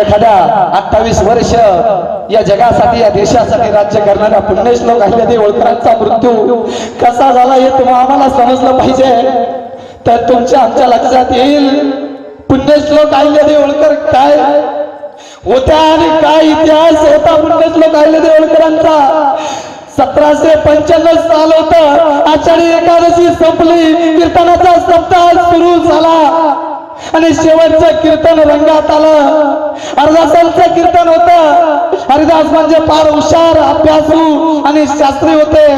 एखाद्या अठ्ठावीस वर्ष या जगासाठी या देशासाठी राज्य करणाऱ्या पुण्यश्लोक अहिल्यादेवी होळकरांचा मृत्यू कसा झाला हे तुम्हाला आम्हाला समजलं पाहिजे. तर तुमच्या आमच्या लक्षात येईल पुण्यश्लोक अहिल्यादेवी होळकर काय? होत्या आणि काय इतिहास होता पुण्यश्लोक अहिल्यादेवी होळकरांचा सतराशे पंच्याण्णव साल होत आषाढी एकादशी संपली कीर्तनाचा सप्ताह सुरू झाला. आणि शेवटचं कीर्तन रंगात आलं. हरिदासांचं कीर्तन होत. हरिदास म्हणजे फार हुशार अभ्यासू आणि शास्त्री होते.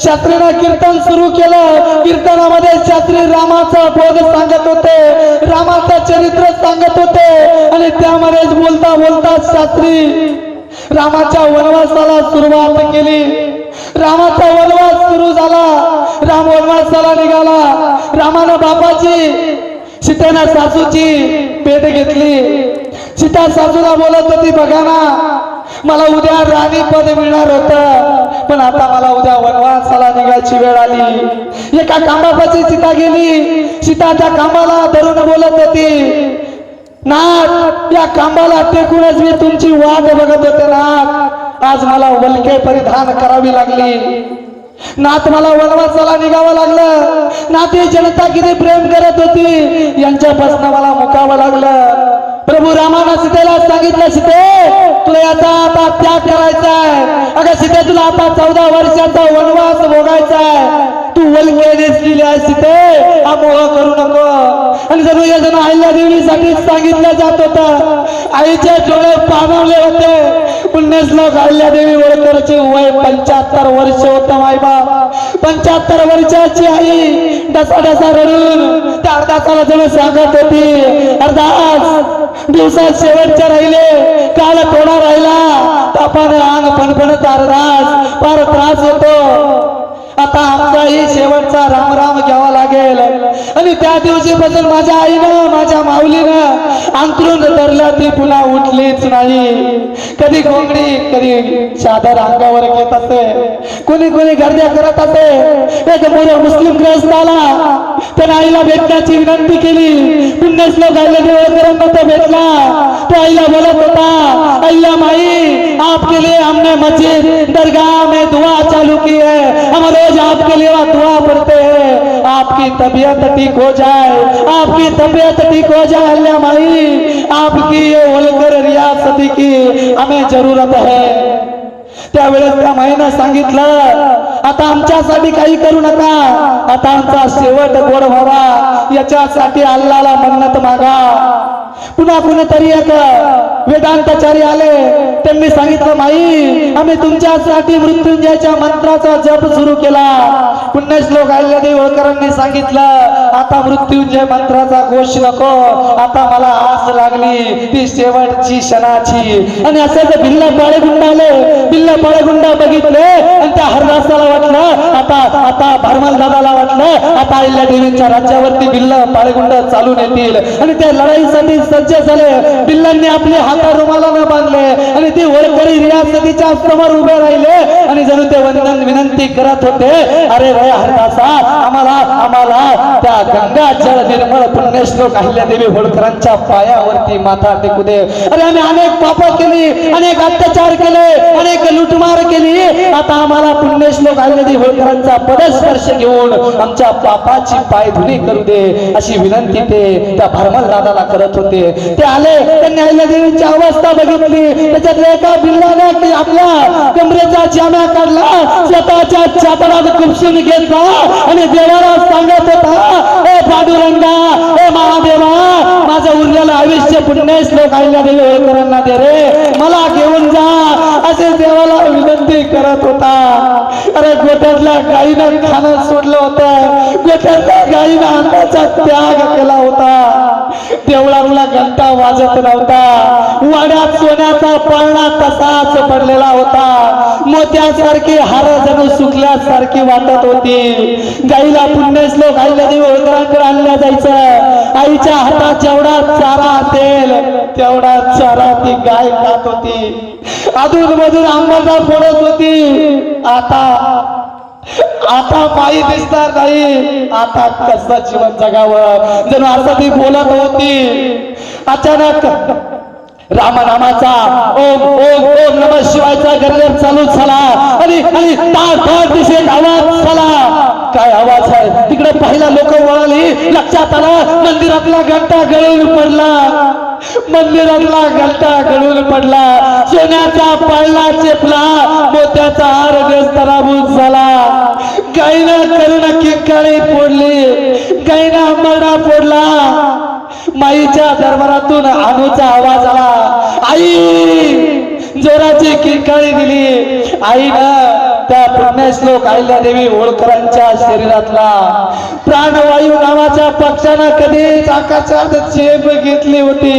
शास्त्रीनं कीर्तन सुरू केलं. कीर्तनामध्ये शास्त्री रामाचा बोध सांगत होते. रामाचं चरित्र सांगत होते. आणि त्यामध्येच बोलता बोलता शास्त्री रामाच्या वनवासाला सुरुवात केली. रामाचा वनवास सुरू झाला. राम वनवासाला निघाला. रामानं बापाची सीतेनं सासूची पेट घेतली. सीता सासूला बोलत होती बघा ना मला उद्या राणी पद मिळणार होत पण आता मला उद्या वनवासाला निघायची वेळ आली. एका कामापाशी सीता गेली. सीता त्या कामाला धरून बोलत होती नाथ या खांबाला टेकूनच मी तुमची वाट बघत होते नाथ. आज मला वलके परिधान करावी लागली. नात मला वनवासाला निघावं लागलं. नाते जनता किती प्रेम करत होती. यांच्यापासून मला मुकावं लागलं. प्रभू रामानं सीतेला सांगितलं सीते तुला याचा आता त्याग करायचा आहे. अगं सीते तुला आता चौदा वर्षाचा वनवास भोगायचा आहे. तू वलके आहे सीते. हा मोह करू नको. आणि जणू या जण अहिल्या देवीसाठी सांगितलं जात होत. आईचे डोळे पाणवले होते. पुण्यश्लोक अहिल्या देवी वळकरचे वय पंच्याहत्तर वर्ष होतं मायबाप पंच्याहत्तर वर्षाची आई डसा डसा रडून त्या अर्धासाला जणू सांगत होती. अर्धास दिवसात शेवटच्या राहिले काल थोडा राहिला. तापाने अंग फणफणत अर्धास फार त्रास होतो. आता आमचाही शेवटचा राम राम घ्यावा लागेल. आणि त्या दिवशीपासून माझ्या आईनं माझ्या माऊलीनं अंतरून ती तुला उठलीच नाही? कधी घोंगडी कधी चादर अंगावर घेत असे? कोणी कोणी गर्द्या करत असे? एक मोर मुस्लिम ग्रस्ताला त्याने आईला भेटण्याची विनंती केली. पुण्यश्लोक आले देवकरांना तो भेटला. तो आईला बोलत होता अय्या माई आपके लिए हमने मस्जिद दरगाह में दुआ चालू की है. हम रोज आपके लिए दुआ आपकी तबीयत ठीक हो जाए आपकी तबीयत ठीक हो जाए अल्लाह माई आपकी ये होलकर रियासती की हमें जरूरत है। त्यावेळेस त्या माईनं सांगितलं आता आमच्यासाठी काही करू नका आता आमचा शेवट गोड व्हावा याच्यासाठी अल्लाला मन्नत मागा. पुन्हा कुणीतरी एक वेदांताचारी आले त्यांनी सांगितलं माई आम्ही तुमच्यासाठी मृत्युंजयाच्या मंत्राचा जप सुरू केला पुण्यश्लोक अहिल्यादेवी होळकरांनी सांगितलं आता मृत्यूंजय मंत्राचा घोष नको. आता मला आस लागली ती शेवटची क्षणाची. आणि असं भिल्ल पाळेगुंड आले भिल्ला पाळेगुंडा बघितले आणि त्या आता आता भरमल दादाला वाटलं आता अहिल्या देवींच्या राज्यावरती बिल्ल पाळेगुंड चालून येतील. आणि त्या लढाईसाठी सज्ज झाले. बिल्लांनी आपले हाता रुमालानं बांधले. आणि ते वरकरी रियासतीच्या समोर उभे राहिले. आणि जणू ते वंदन विनंती करत होते अरे रे हरदासा आम्हाला आम्हाला त्या गंगा जल निर्मळ पुण्यश्लोक अहिल्यादेवी होळकरांच्या पायावरती माथा टेकू दे. अरे आम्ही अनेक पाप केली अनेक अत्याचार केले अनेक लुटमार केली. आता आम्हाला पुण्यश्लोक अहिल्यादेवी होळकरांचा पदस्पर्श घेऊन आमच्या पापाची पायधुनी करू दे अशी विनंती ते त्या भरमल दादाला करत होते. ते आले त्यांनी अहिल्यादेवीची अवस्था बघितली. त्याच्यातल्या एका बिल्लाने आपल्या कमरेचा जाम्या काढला. स्वतःच्या चादरात कुपसून घेतला आणि देवाला सांगत होता ए पांडुरंगा ए महादेवा आयुष्य आयुष्य पुण्य श्लोक देवी होळकरांना दे रे. मला घेऊन जा. असे देवाला विनंती करत होता. अरे गोठ्यातल्या गाईनं खाणं सोडलं होतं. गोठ्यातल्या गाईनं अन्नाचा त्याग केला होता. देवळातला घंटा वाजत नव्हता. वाड्यात सोन्याचा पळणा तसाच पडलेला होता. मोत्यासारखी हार जणू सुकल्यासारखी वाटत होती. गाईला पुण्यश्लोक आईला देवी होळकरांकडे आणल्या जायचं. आईच्या हातात जेवढा चारा असेल तेवढा चारा ती गाय खात होती. अधून मधून आंबाचा फोडत होती. आता आता पायी दिसणार नाही. आता कसं जीवन जगावं? जणू असं ती बोलत होती. अचानक रामनामाचा ओम ओम ओम नम शिवायचा गरगर चालू झाला. आणि आणि ताड दिशेत आवाज झाला. काय आवाज आहे? तिकडे पहिला लोक वळाली. लक्षात आला मंदिरातला घंटा गळून पडला. मंदिरातला घंटा गळून पडला. सोन्याचा पाळला चेपला. मोत्याचा हार तराबूत झाला. गायना करुणा किंकाळी फोडली. गायना मरडा फोडला. माईच्या दरबारातून अनुचा आवाज आला. आई! जोराची किंकाळी दिली. आईनं त्या पुण्यश्लोक अहिल्यादेवी देवी होळकरांच्या शरीरातला. प्राणवायू नावाच्या पक्षानं कधीच आकाशात झेप घेतली होती.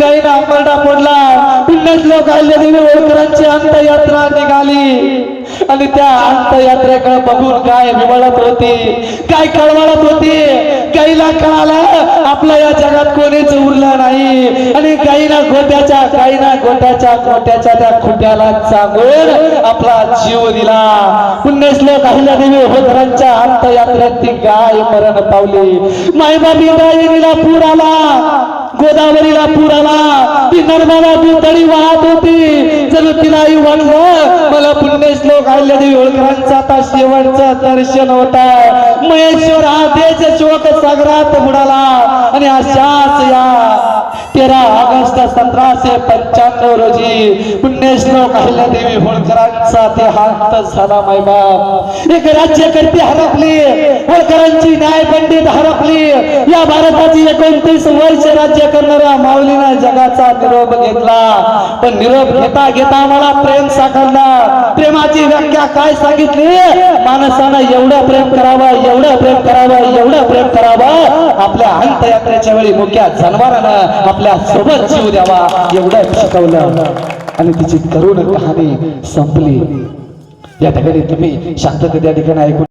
गाईनं आंबरडा पडला. पुण्यश्लोक आयल्या देवी होळकरांची अंतयात्रा निघाली. आणि त्या अंतयात्रेकडे बघून काय विवळत होती काय कळवळत होती? गाईला कळालं आपल्या या जगात कोणीच उरलं नाही. आणि गाईना गोट्याच्या गाईना गोट्याच्या गोट्याच्या त्या खुट्याला चांगून आपला जीव दिला. पुण्यश्लोक अहिल्या देवी होतरांच्या अंतयात्रेत ती गाय मरण पावली. मायबाबी गायनीला पूर आला गोदावरीला पूर आला. ती नर्मदा ती तळी वाहत होती. तिला आई वाटलं मला पुण्यश्लोक अहिल्या देवी होळकरांचा आता शेवटचं दर्शन होता. महेश्वर हा देश शोक सागरात बुडाला आणि अशाच या तेरा ऑगस्ट सतराशे पंच्याण्णव रोजी पुण्यश्लोक अहिल्यादेवी होळकरांचा ते हात झाला मायबाप एक राज्यकर्ती हरपली होळकरांची न्याय पंडित हरपली. या भारताची एकोणतीस वर्ष राज्य करणाऱ्या माऊलीनं जगाचा निरोप घेतला. पण निरोप घेता घेता मला प्रेम साकारला. प्रेमाची व्याख्या काय सांगितली? माणसानं एवढं प्रेम करावं एवढं प्रेम करावं आपल्या अंतयात्रेच्या वेळी मुख्या जनावरानं आपल्यासोबत जीव द्यावा एवढं शिकवलं. आणि तिची करुण कहाणी संपली. या ठिकाणी तुम्ही शांतते त्या ठिकाणी ऐकून